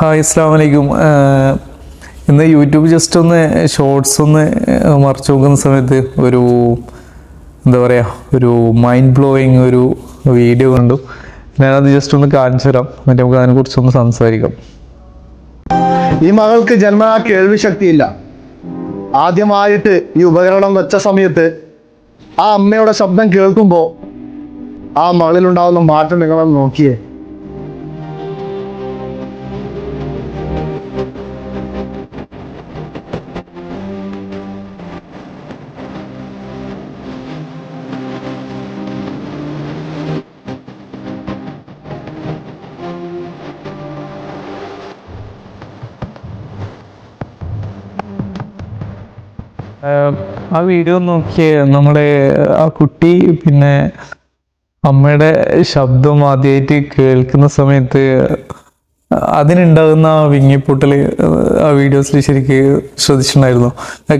Hi ഇസ്ലാം വലൈക്കും ഇന്ന് YouTube just ഒന്ന് ഷോർട്സ് ഒന്ന് മറച്ചു നോക്കുന്ന സമയത്ത് ഒരു എന്താ പറയുക ഒരു മൈൻഡ് ബ്ലോയിങ് ഒരു വീഡിയോ കണ്ടു. ഞാനത് ജസ്റ്റ് ഒന്ന് കാണിച്ചു തരാം. എന്നിട്ട് നമുക്ക് അതിനെക്കുറിച്ചൊന്ന് സംസാരിക്കാം. ഈ മകൾക്ക് ജന്മനാ കേൾവി ശക്തിയില്ല. ആദ്യമായിട്ട് ഈ ഉപകരണം വെച്ച സമയത്ത് ആ അമ്മയുടെ ശബ്ദം കേൾക്കുമ്പോൾ ആ മകളിലുണ്ടാകുന്ന മാറ്റം നിങ്ങളൊന്ന് നോക്കിയേ. ആ വീഡിയോ നോക്കിയേ നമ്മുടെ ആ കുട്ടി പിന്നെ അമ്മയുടെ ശബ്ദം ആദ്യമായിട്ട് കേൾക്കുന്ന സമയത്ത് അതിനുണ്ടാകുന്ന ആ വിങ്ങിപ്പൊട്ടൽ ആ വീഡിയോസിൽ ശരിക്ക് ശ്രദ്ധിച്ചിട്ടുണ്ടായിരുന്നു.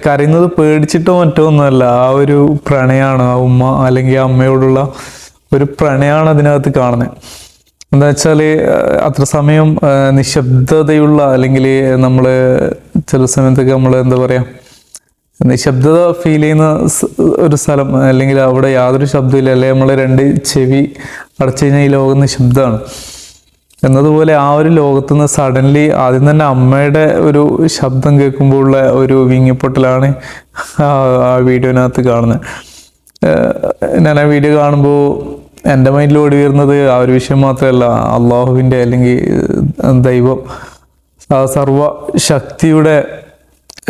കരയുന്നത് പേടിച്ചിട്ടോ മറ്റോ ഒന്നുമല്ല. ആ ഒരു പ്രണയമാണ് ആ ഉമ്മ അല്ലെങ്കിൽ അമ്മയോടുള്ള ഒരു പ്രണയമാണ് അതിനകത്ത് കാണുന്നത്. എന്താ വെച്ചാൽ അത്ര സമയം നിശബ്ദതയുള്ള അല്ലെങ്കിൽ നമ്മൾ ചില സമയത്തൊക്കെ നമ്മൾ എന്താ പറയാ നിശബ്ദത ഫീൽ ചെയ്യുന്ന ഒരു സ്ഥലം അല്ലെങ്കിൽ അവിടെ യാതൊരു ശബ്ദമില്ല അല്ലെങ്കിൽ നമ്മൾ രണ്ട് ചെവി അടച്ചു കഴിഞ്ഞാൽ ഈ ലോകം നിശബ്ദമാണ്. എന്നതുപോലെ ആ ഒരു ലോകത്ത് നിന്ന് സഡൻലി ആദ്യം തന്നെ അമ്മയുടെ ഒരു ശബ്ദം കേൾക്കുമ്പോൾ ഉള്ള ഒരു വിങ്ങിപ്പൊട്ടലാണ് ആ വീഡിയോനകത്ത് കാണുന്നത്. ഞാൻ ആ വീഡിയോ കാണുമ്പോൾ എന്റെ മൈൻഡിൽ ഓടി വരുന്നത് ആ ഒരു വിഷയം മാത്രമല്ല അള്ളാഹുവിന്റെ അല്ലെങ്കിൽ ദൈവം സർവ ശക്തിയുടെ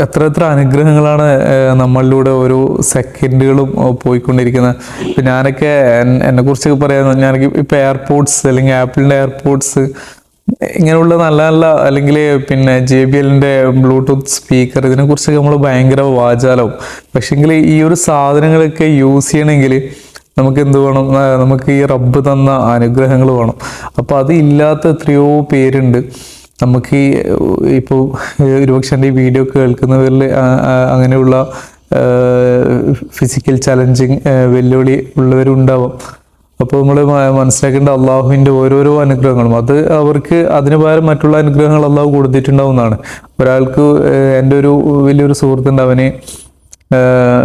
എത്ര എത്ര അനുഗ്രഹങ്ങളാണ് നമ്മളിലൂടെ ഓരോ സെക്കൻഡുകളും പോയിക്കൊണ്ടിരിക്കുന്നത്. ഇപ്പം ഞാനൊക്കെ എന്നെ കുറിച്ചൊക്കെ പറയാൻ ഞാനൊക്കെ ഇപ്പം എയർപോർട്സ് അല്ലെങ്കിൽ ആപ്പിളിന്റെ എയർപോർട്സ് ഇങ്ങനെയുള്ള നല്ല നല്ല അല്ലെങ്കിൽ പിന്നെ ജെ ബി എല്ലിന്റെ ബ്ലൂടൂത്ത് സ്പീക്കർ ഇതിനെക്കുറിച്ചൊക്കെ നമ്മൾ ഭയങ്കര വാചാലവും പക്ഷേങ്കിൽ ഈ ഒരു സാധനങ്ങളൊക്കെ യൂസ് ചെയ്യണമെങ്കിൽ നമുക്ക് എന്ത് വേണം? നമുക്ക് ഈ റബ്ബ് തന്ന അനുഗ്രഹങ്ങൾ വേണം. അപ്പോൾ അത് ഇല്ലാത്ത എത്രയോ പേരുണ്ട്. നമുക്ക് ഇപ്പോൾ ഒരുപക്ഷെ ഈ വീഡിയോ കേൾക്കുന്നവരിൽ അങ്ങനെയുള്ള ഫിസിക്കൽ ചലഞ്ചിങ് വെല്ലുവിളി ഉള്ളവരുണ്ടാവും. അപ്പോൾ നമ്മൾ മനസ്സിലാക്കേണ്ട അള്ളാഹുവിന്റെ ഓരോരോ അനുഗ്രഹങ്ങളും. അത് അവർക്ക് അതിന് പകരം മറ്റുള്ള അനുഗ്രഹങ്ങൾ അള്ളാഹു കൊടുത്തിട്ടുണ്ടാവുന്നതാണ്. ഒരാൾക്ക് എന്റെ ഒരു വലിയൊരു സുഹൃത്തുണ്ട്. അവന്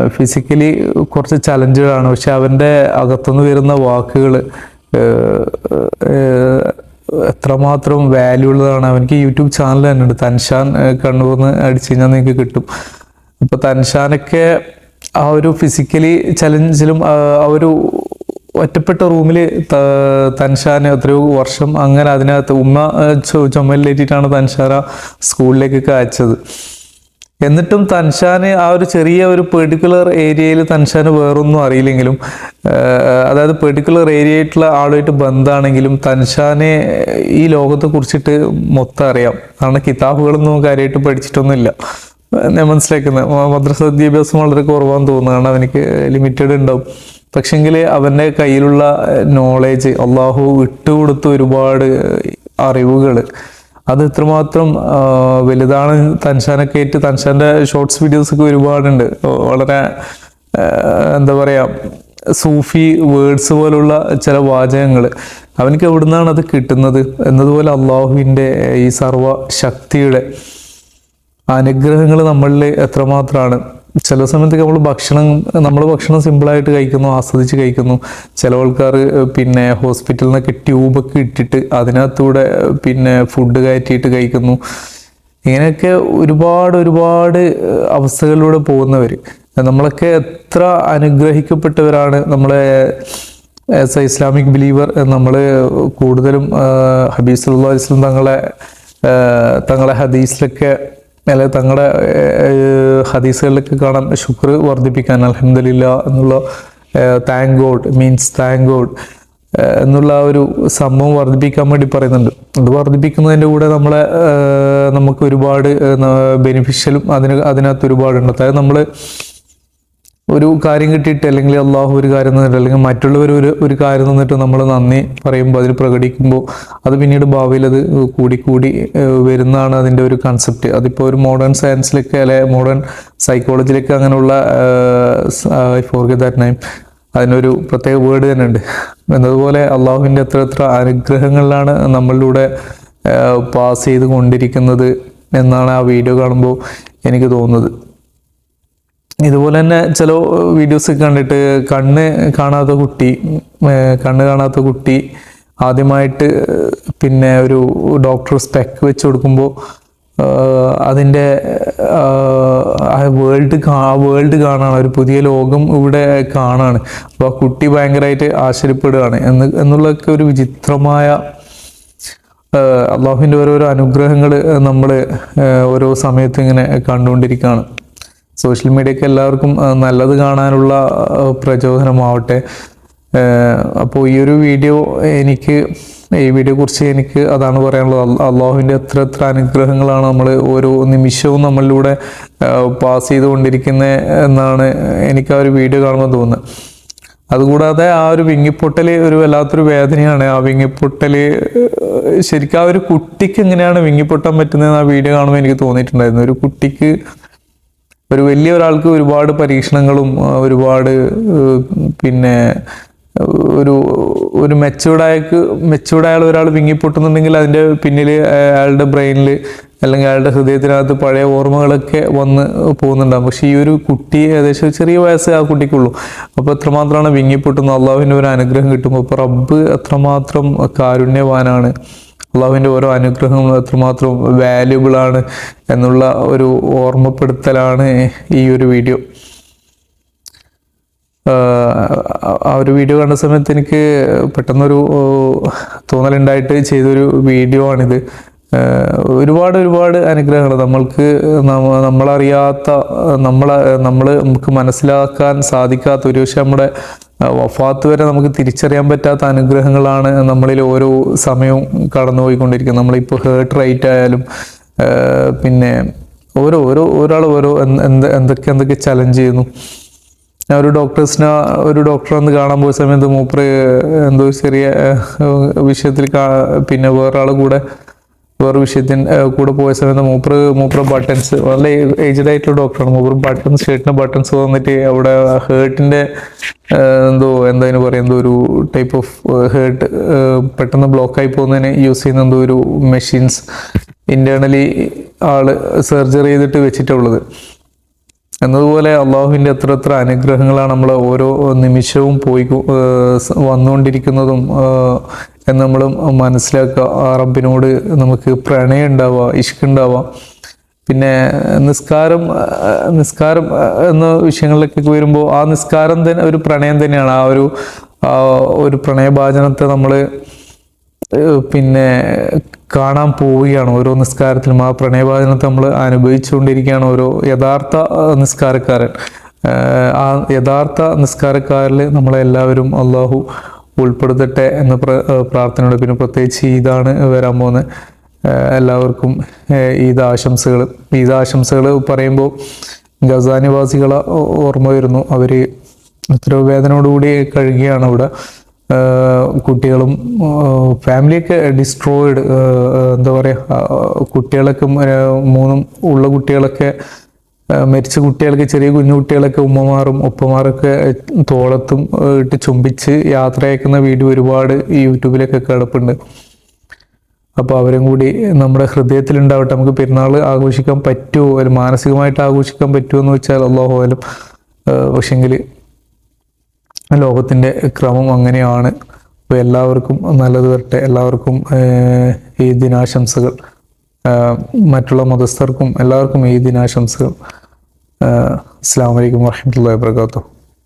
ഫിസിക്കലി കുറച്ച് ചലഞ്ചുകളാണ് പക്ഷെ അവന്റെ അകത്തുനിന്ന് വരുന്ന വാക്കുകൾ എത്രമാത്രം വാല്യൂ ഉള്ളതാണ്. അവനക്ക് യൂട്യൂബ് ചാനൽ തന്നെ ഉണ്ട്. തൻഷാൻ കണ്ണൂർ കണ്ണൂർന്ന് അടിച്ചു കഴിഞ്ഞാൽ നിങ്ങൾക്ക് കിട്ടും. അപ്പൊ തൻഷാനൊക്കെ ആ ഒരു ഫിസിക്കലി ചലഞ്ചിലും ആ ഒരു ഒറ്റപ്പെട്ട റൂമിൽ തൻഷാൻ എത്രയോ വർഷം അങ്ങനെ അതിനകത്ത് ഉമ്മ ചുമലിലേറ്റിട്ടാണ് തൻഷാന സ്കൂളിലേക്കൊക്കെ അയച്ചത്. എന്നിട്ടും തൻഷാന് ആ ഒരു ചെറിയ ഒരു പെർട്ടിക്കുലർ ഏരിയയിൽ തൻഷാന് വേറൊന്നും അറിയില്ലെങ്കിലും അതായത് പെർട്ടിക്കുലർ ഏരിയ ആയിട്ടുള്ള ആളുമായിട്ട് ബന്ധമാണെങ്കിലും തൻഷാന് ഈ ലോകത്തെ കുറിച്ചിട്ട് മൊത്തം അറിയാം. കാരണം കിതാബുകളൊന്നും കാര്യമായിട്ട് പഠിച്ചിട്ടൊന്നുമില്ല. ഞാൻ മനസ്സിലാക്കുന്നത്. മദ്രസ വിദ്യാഭ്യാസം വളരെ കുറവാന്ന് തോന്നുന്നു. കാരണം അവനിക്ക് ലിമിറ്റഡ് ഉണ്ടാവും. പക്ഷെങ്കിൽ അവന്റെ കയ്യിലുള്ള നോളേജ് അള്ളാഹു വിട്ടുകൊടുത്ത ഒരുപാട് അറിവുകൾ അത് ഇത്രമാത്രം വലുതാണ്. തൻഷാനൊക്കെ ആയിട്ട് തൻഷാന്റെ ഷോർട്സ് വീഡിയോസൊക്കെ ഒരുപാടുണ്ട്. വളരെ എന്താ പറയുക സൂഫി വേർഡ്സ് പോലുള്ള ചില വാചകങ്ങൾ അവനക്ക് എവിടുന്നാണ് അത് കിട്ടുന്നത്? എന്നതുപോലെ അള്ളാഹുവിന്റെ ഈ സർവ ശക്തിയുടെ അനുഗ്രഹങ്ങൾ നമ്മളിൽ എത്രമാത്രമാണ് ചില സമയത്തൊക്കെ നമ്മൾ ഭക്ഷണം നമ്മൾ ഭക്ഷണം സിമ്പിളായിട്ട് കഴിക്കുന്നു ആസ്വദിച്ച് കഴിക്കുന്നു. ചില ആൾക്കാർ പിന്നെ ഹോസ്പിറ്റലിൽ നിന്നൊക്കെ ട്യൂബൊക്കെ ഇട്ടിട്ട് അതിനകത്തൂടെ പിന്നെ ഫുഡ് കയറ്റിയിട്ട് കഴിക്കുന്നു. ഇങ്ങനെയൊക്കെ ഒരുപാട് ഒരുപാട് അവസ്ഥകളിലൂടെ പോകുന്നവർ നമ്മളൊക്കെ എത്ര അനുഗ്രഹിക്കപ്പെട്ടവരാണ് നമ്മളെ ആസ് എ ഇസ്ലാമിക് ബിലീവർ നമ്മൾ കൂടുതലും ഹബീസ് അലൈഹി വസല്ലം തങ്ങളെ തങ്ങളെ ഹദീസിലൊക്കെ അല്ലെ തങ്ങളുടെ ഹദീസുകളിലൊക്കെ കാണാൻ ശുക്ർ വർദ്ധിപ്പിക്കാൻ അലഹമില്ല എന്നുള്ള thank God means thank God എന്നുള്ള ഒരു സംഭവം വർദ്ധിപ്പിക്കാൻ വേണ്ടി പറയുന്നുണ്ട്. അത് വർദ്ധിപ്പിക്കുന്നതിന്റെ കൂടെ നമ്മളെ നമുക്ക് ഒരുപാട് ബെനിഫിഷ്യലും അതിന് അതിനകത്ത് ഒരുപാടുണ്ട്. അതായത് നമ്മൾ ഒരു കാര്യം കിട്ടിയിട്ട് അല്ലെങ്കിൽ അള്ളാഹു ഒരു കാര്യം തന്നിട്ട് അല്ലെങ്കിൽ മറ്റുള്ളവർ ഒരു ഒരു കാര്യം തന്നിട്ട് നമ്മൾ നന്ദി പറയുമ്പോൾ അതിൽ പ്രകടിക്കുമ്പോൾ അത് പിന്നീട് ഭാവിയിൽ അത് കൂടി കൂടി ഏഹ്, വരുന്നതാണ് അതിന്റെ ഒരു കൺസെപ്റ്റ് അതിപ്പോൾ ഒരു മോഡേൺ സയൻസിലൊക്കെ അല്ലെ മോഡേൺ സൈക്കോളജിയിലൊക്കെ അങ്ങനെയുള്ള ഐ ദാറ്റ് നെയിം അതിനൊരു പ്രത്യേക വേർഡ് തന്നെ ഉണ്ട് എന്നതുപോലെ അള്ളാഹുവിന്റെ എത്ര എത്ര അനുഗ്രഹങ്ങളിലാണ് നമ്മളിലൂടെ പാസ് ചെയ്ത് കൊണ്ടിരിക്കുന്നത് എന്നാണ് ആ വീഡിയോ കാണുമ്പോൾ എനിക്ക് തോന്നുന്നത്. ഇതുപോലെ തന്നെ ചില വീഡിയോസ് കണ്ടിട്ട് കണ്ണ് കാണാത്ത കുട്ടി കണ്ണ് കാണാത്ത കുട്ടി ആദ്യമായിട്ട് പിന്നെ ഒരു ഡോക്ടർ സ്പെക്ക് വെച്ച് കൊടുക്കുമ്പോൾ അതിന്റെ വേൾഡ് വേൾഡ് കാണാണ് ഒരു പുതിയ ലോകം ഇവിടെ കാണാണ്. അപ്പോൾ ആ കുട്ടി ഭയങ്കരമായിട്ട് ആശ്ചര്യപ്പെടുകയാണ്. എന്ന് എന്നുള്ളതൊക്കെ ഒരു വിചിത്രമായ അള്ളാഹുവിന്റെ ഓരോരോ അനുഗ്രഹങ്ങൾ നമ്മൾ ഓരോ സമയത്തും ഇങ്ങനെ കണ്ടുകൊണ്ടിരിക്കുകയാണ്. സോഷ്യൽ മീഡിയക്ക് എല്ലാവർക്കും നല്ലത് കാണാനുള്ള പ്രചോദനമാവട്ടെ. അപ്പോൾ ഈ ഒരു വീഡിയോ എനിക്ക് ഈ വീഡിയോ കുറിച്ച് എനിക്ക് അതാണ് പറയാനുള്ളത്. അള്ളാഹുവിന്റെ എത്ര എത്ര അനുഗ്രഹങ്ങളാണ് നമ്മൾ ഓരോ നിമിഷവും നമ്മളിലൂടെ പാസ് ചെയ്തുകൊണ്ടിരിക്കുന്നത് എന്നാണ് എനിക്ക് ആ ഒരു വീഡിയോ കാണുമ്പോൾ തോന്നുന്നത്. അതുകൂടാതെ ആ ഒരു വിങ്ങിപ്പൊട്ടൽ ഒരു വല്ലാത്തൊരു വേദനയാണ്. ആ വിങ്ങിപ്പൊട്ടൽ ശരിക്കും ആ ഒരു കുട്ടിക്ക് എങ്ങനെയാണ് വിങ്ങിപ്പൊട്ടാൻ പറ്റുന്നത് ആ വീഡിയോ കാണുമ്പോൾ എനിക്ക് തോന്നിയിട്ടുണ്ടായിരുന്നു. ഒരു കുട്ടിക്ക് ഒരു വലിയ ഒരാൾക്ക് ഒരുപാട് പരീക്ഷണങ്ങളും ഒരുപാട് പിന്നെ ഒരു ഒരു മെച്ചൂർഡായക്ക് മെച്ചൂർഡായ ഒരാൾ വിങ്ങിപ്പൊട്ടുന്നുണ്ടെങ്കിൽ അതിന്റെ പിന്നിൽ അയാളുടെ ബ്രെയിനിൽ അല്ലെങ്കിൽ അയാളുടെ ഹൃദയത്തിനകത്ത് പഴയ ഓർമ്മകളൊക്കെ വന്ന് പോകുന്നുണ്ടാകും പക്ഷേ ഈ ഒരു കുട്ടി ഏകദേശം ചെറിയ വയസ്സ് ആ കുട്ടിക്കുള്ളൂ. അപ്പോൾ എത്രമാത്രമാണ് വിങ്ങിപ്പൊട്ടുന്നത്? അള്ളാഹുവിന്റെ ഒരു അനുഗ്രഹം കിട്ടുമ്പോൾ. അപ്പോൾ റബ്ബ് എത്രമാത്രം കാരുണ്യവാനാണ്. അള്ളാഹുവിന്റെ ഓരോ അനുഗ്രഹങ്ങളും എത്രമാത്രം വാല്യുബിൾ ആണ് എന്നുള്ള ഒരു ഓർമ്മപ്പെടുത്തലാണ് ഈ ഒരു വീഡിയോ ആ ഒരു വീഡിയോ കണ്ട സമയത്ത് എനിക്ക് പെട്ടെന്നൊരു തോന്നലുണ്ടായിട്ട് ചെയ്തൊരു വീഡിയോ ആണിത്. ഒരുപാട് ഒരുപാട് അനുഗ്രഹങ്ങൾ. നമ്മൾക്ക് നമ്മ- നമ്മളറിയാത്ത നമ്മൾ നമ്മൾ നമുക്ക് മനസ്സിലാക്കാൻ സാധിക്കാത്ത ഒരു പക്ഷെ നമ്മുടെ വഫാത്ത് വരെ നമുക്ക് തിരിച്ചറിയാൻ പറ്റാത്ത അനുഗ്രഹങ്ങളാണ് നമ്മളിൽ ഓരോ സമയവും കടന്നുപോയിക്കൊണ്ടിരിക്കുന്നത്. നമ്മളിപ്പോൾ ഹേർട്ട് റേറ്റ് ആയാലും പിന്നെ ഓരോ ഓരോ ഒരാൾ ഓരോ എന്ത് എന്ത് എന്തൊക്കെ എന്തൊക്കെ ചലഞ്ച് ചെയ്യുന്നു. ഞാൻ ഒരു ഡോക്ടേഴ്സിനെ ഒരു ഡോക്ടറെ ഒന്ന് കാണാൻ പോയ സമയത്ത് മൂപ്പർ എന്തോ ചെറിയ വിഷയത്തിൽ പിന്നെ വേറൊരാൾ കൂടെ വേറെ വിഷയത്തിന് കൂടെ പോയ സമയത്ത് മൂപ്പറ് മൂപ്പര ബട്ടൺസ് വളരെ ഏജ്ഡ് ആയിട്ടുള്ള ഡോക്ടറാണ് മൂപ്പർ ബട്ടൺസ് ഷർട്ടിന് ബട്ടൺസ് വന്നിട്ട് അവിടെ ഹേർട്ടിന്റെ എന്തോ എന്താ അതിന് പറയുക എന്തോ ഒരു ടൈപ്പ് ഓഫ് ഹേർട്ട് പെട്ടെന്ന് ബ്ലോക്ക് ആയി പോകുന്നതിന് യൂസ് ചെയ്യുന്ന എന്തോ ഒരു മെഷീൻസ് ഇന്റേണലി ആൾ സർജറി ചെയ്തിട്ട് വെച്ചിട്ടുള്ളത്. എന്നതുപോലെ അള്ളാഹുവിന്റെ എത്ര എത്ര അനുഗ്രഹങ്ങളാണ് നമ്മൾ ഓരോ നിമിഷവും പോയി വന്നുകൊണ്ടിരിക്കുന്നതും എന്ന് നമ്മൾ മനസ്സിലാക്കുക. റബ്ബിനോട് നമുക്ക് പ്രണയം ഉണ്ടാവുക ഇഷ്കുണ്ടാവാം പിന്നെ നിസ്കാരം നിസ്കാരം എന്ന വിഷയങ്ങളിലേക്കൊക്കെ വരുമ്പോൾ ആ നിസ്കാരം തന്നെ ഒരു പ്രണയം തന്നെയാണ്. ആ ഒരു ഒരു പ്രണയഭാചനത്തെ നമ്മൾ പിന്നെ കാണാൻ പോവുകയാണ്. ഓരോ നിസ്കാരത്തിലും ആ പ്രണയഭാചനത്തെ നമ്മൾ അനുഭവിച്ചുകൊണ്ടിരിക്കുകയാണ് ഓരോ യഥാർത്ഥ നിസ്കാരക്കാരൻ. ആ യഥാർത്ഥ നിസ്കാരക്കാരിൽ നമ്മളെല്ലാവരും അള്ളാഹു ഉൾപ്പെടുത്തട്ടെ എന്ന പ്ര പ്രാർത്ഥനയോടെ പിന്നെ പ്രത്യേകിച്ച് ഈദാണ് വരാൻ പോകുന്നത് എല്ലാവർക്കും ഈദ് ആശംസകൾ ഈദ് ആശംസകൾ പറയുമ്പോൾ ഗസാനിവാസികളെ ഓർമ്മ വരുന്നു. അവർ എത്രയോ വേദനയോടുകൂടി കഴിയുകയാണ് അവിടെ. കുട്ടികളും ഫാമിലിയൊക്കെ ഡിസ്ട്രോയിഡ് എന്താ പറയുക കുട്ടികളൊക്കെ മൂന്നും ഉള്ള കുട്ടികളൊക്കെ മരിച്ച കുട്ടികൾക്ക് ചെറിയ കുഞ്ഞു കുട്ടികളൊക്കെ ഉമ്മമാറും ഉപ്പമാരൊക്കെ തോളത്തും ഇട്ട് ചുംബിച്ച് യാത്ര അയക്കുന്ന വീഡിയോ ഒരുപാട് ഈ യൂട്യൂബിലൊക്കെ കിടപ്പുണ്ട് അപ്പോൾ അവരും കൂടി നമ്മുടെ ഹൃദയത്തിലുണ്ടാവട്ടെ. നമുക്ക് പെരുന്നാൾ ആഘോഷിക്കാൻ പറ്റുമോ? അല്ലെങ്കിൽ മാനസികമായിട്ട് ആഘോഷിക്കാൻ പറ്റുമോ എന്ന് വെച്ചാൽ അള്ളാഹു ആയാലും പക്ഷെങ്കിൽ ലോകത്തിന്റെ ക്രമം അങ്ങനെയാണ്. അപ്പോൾ എല്ലാവർക്കും നല്ലത് വരട്ടെ. എല്ലാവർക്കും ഈ ദിനാശംസകൾ. മറ്റുള്ള മതസ്ഥർക്കും എല്ലാവർക്കും ഈ ദിനാശംസകൾ. അസ്സാം വലൈക്കും വർഹമുല്ലാ വാബർക്കാത്തു